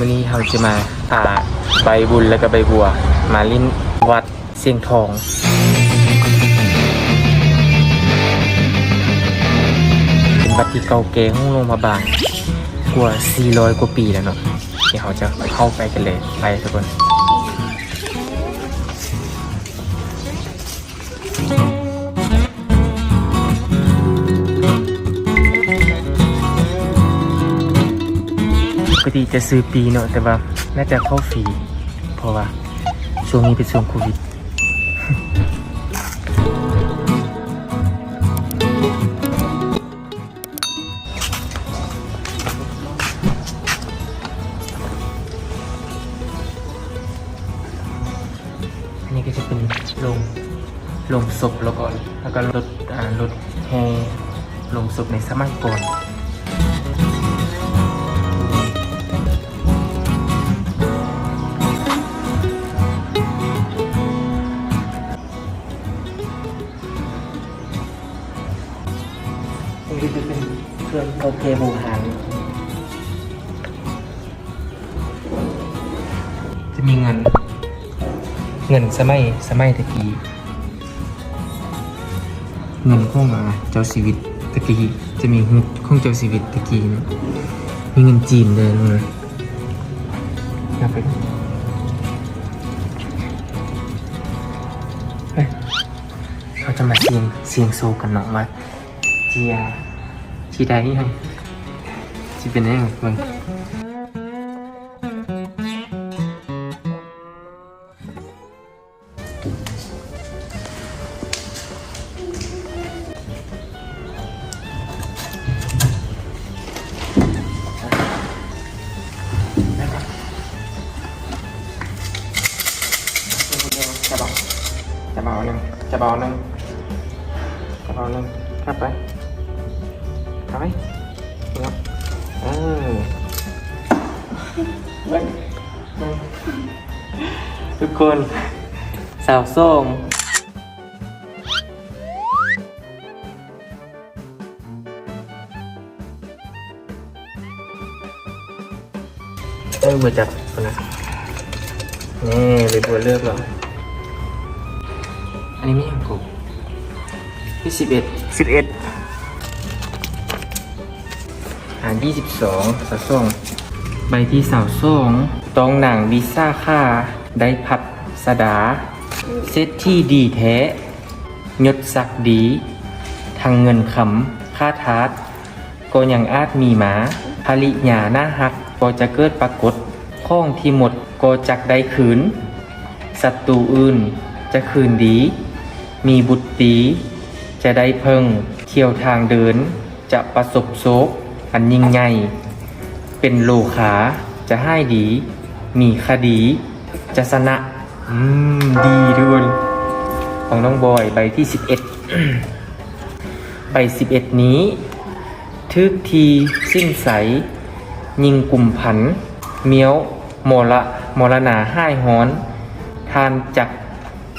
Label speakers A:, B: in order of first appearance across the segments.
A: มื่อนี้เราจะมาพาใบบุญแล้วก็ใบบัว มาลิ้นวัดเสียงทองเป็นวัดที่เก่าแก่ของโรงพยาบาลกว่า 400 กว่าปีแล้วเนาะเดี๋ยวเราจะเข้าไปกันเลยไปทุกคน ปกติจะซื้อปีเนาะแต่ว่าน่าจะเข้าฟรีเพราะว่าช่วงนี้เป็นช่วงโควิดอันนี้ก็จะเป็นโรงโรงศพแล้วก็แล้วก็รถอ่ารถแห่โรงศพในสมัยก่อน โอเคบูหางจะมีเงิน เงินสมัยสมัยตะกี้เงินของอะเจ้าชีวิตตะกี้จะมีฮุกของเจ้าชีวิตตะกี้นี่ยมีเงินจีนเลยนะนับไปเขาจะมาเสียงเสียงโซกันเนาะว่าเจีย ชีได้ยังชีเป็นยังเบิ่งจะเบาหนึ่งจะเบาหนึ่งจะเบาหนึ่งครับไป ทุกคน สาวส้มเออมาจับคนนะนี่เลยบัวเลือกแล้วอันนี้ไม่ยังกูที่สิบเอ็ดสิบเอ็ดหารยี่สิบสองสาวส่ง ใบที่สาวส่งตองหนังวิซ่าค่า ได้ผัดสดา เซตที่ดีแท้ ยศศักดี ทางเงินคำค่าทาสก็ยังอาจมีหมาภริญาหน้าหักก็จะเกิดปรากฏข้องที่หมดก็จักได้คืนศัตรูอื่นจะคืนดี มีบุตรตี จะได้เพิ่งเที่ยวทางเดิน จะประสบโศกอันยิ่งใหญ่ เป็นโลขาจะให้ดี มีคดี จะสนะ อืม ดีด้วย ของน้องบอยใบที่11ใบ11นี้ ทึกทีสิ้นใส ยิงกลุ่มผัน เมี้ยวมละมรณาห้ายฮ้อน ทานจัก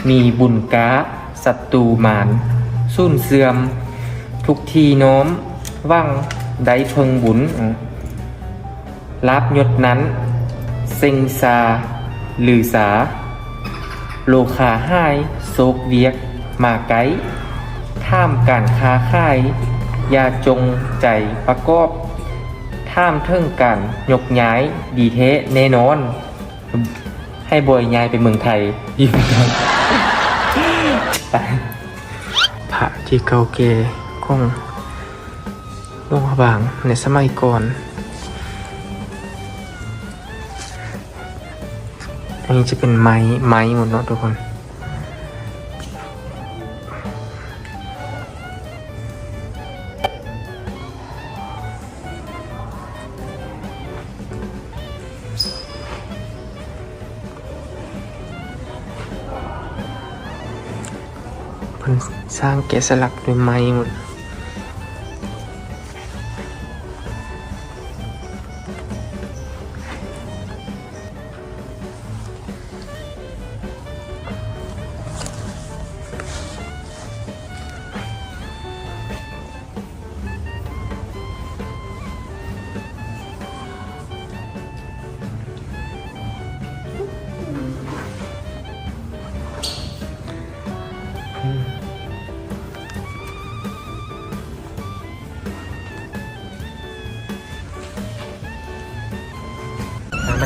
A: มีบุญกาศัตรูหมานสุ่นเสื่อม ทุกทีโน้ม ว่างได้เพิงบุญ อะรับยศนั้น เซ็งซา หรือสา โลคาห้ายโศกเวียก มาไกท่ามการค้าค่ายยาจงใจประกอบ ท่ามเทิงการยกย้าย ดีเทะแน่นอน ให้บอยย้ายไปเมืองไทยอยู่เมืองไทยไปพระที่เก่าเกของลงพระบางในสมัยก่อน อันนี้จะเป็นไม้ไม้หมดเนาะทุกคนเพิ่นสร้างแกะสลักด้วยไม้หมด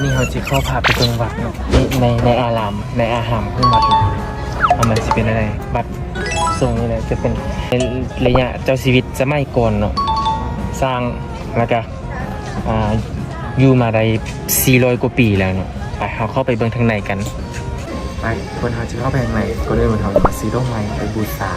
A: นี้เราจะเข้าพาไปตรงวัดเนาะในในในอารามในอาหามของวัดเนาอะมันจะเป็นอะไรวัดทรงนี่แหละจะเป็นระยะเจ้าชีวิตสมัยก่อนเนาะสร้างแล้วก็อยู่มาได้400กว่าปีแล้วเนาะไปเราเข้าไปเบิ่งทางในกันไปคนเราจะเข้าไปทางในก็เลยมันเราจะมาซื้อดอกไม้ไปบูชา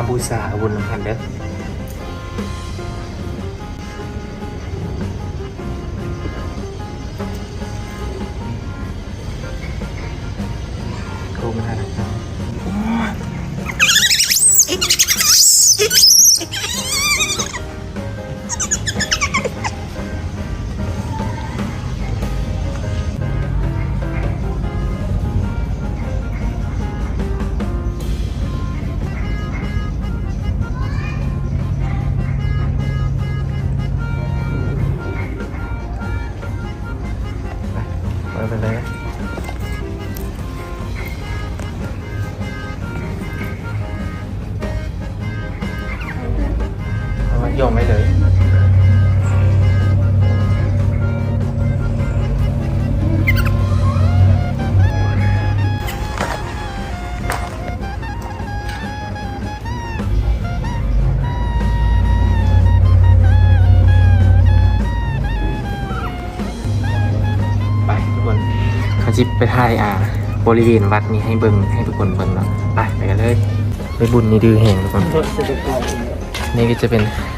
A: มาบูชาอาวุธลำพันเด้อโทรมาหาเรา โยงไว้เลย ไปทุกคนเขาจิบไปถ่ายอ่าบริเวณวัดนี้ให้เบิ่งให้ทุกคนเบิ่งเนาะไปไปกันเลย ไปบุญนี่ดื้อแหงทุกคน นี่ก็จะเป็นอ่า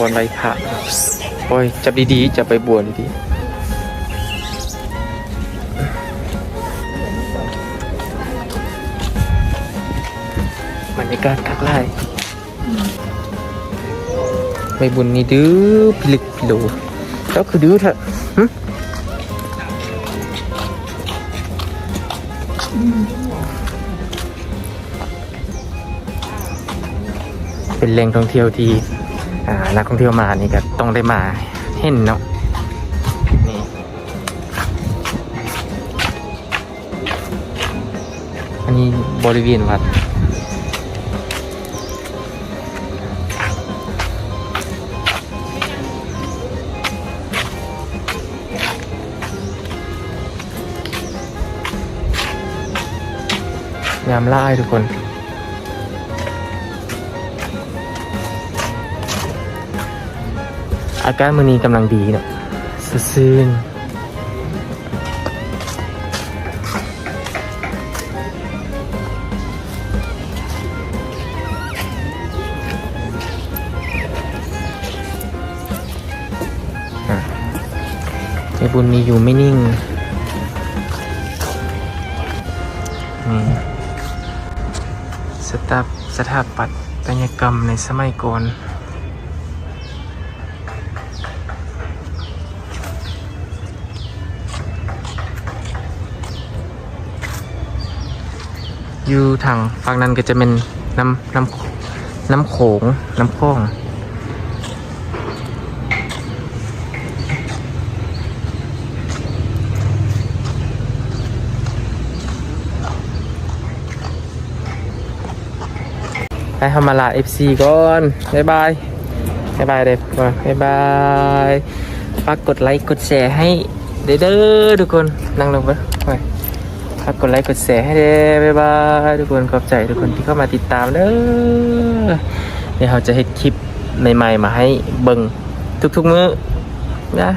A: บนใบพระโอ้ย จับดีๆจับไปบัวดีๆบรรยากาศคักไล่ใบบุญนี่ดื้อพลึกพิโลเจ้าคือดื้อเถอะเป็นแหล่งท่องเที่ยวที่ นักท่องเที่ยวมานี่ก็ต้องได้มาเห็นเนาะนี่อันนี้บริเวณวัดงามล่ายทุกคน อากาศมื้อนี้กำลังดีเนาะสดซื่นอะในบุญมีอยู่ไม่นิ่งนี่สถาสถาปัตยกรรมในสมัยก่อน อยู่ทางฝั่งนั้นก็จะเป็นน้ำน้ำน้ำโขงน้ำคลองไปทำมาลา FC ก่อนบ๊ายบายบ๊ายบายเด็กบ๊ายบายฝากกดไลค์กดแชร์ให้เด้อเด้อทุกคนนั่งลงไปไป ฝากกดไลค์กดแชร์ให้เด้บ๊ายบายทุกคนขอบใจทุกคนที่เข้ามาติดตามเด้อเดี๋ยวเราจะให้คลิปใหม่ๆมาให้เบิ่งทุกๆมื้อนะ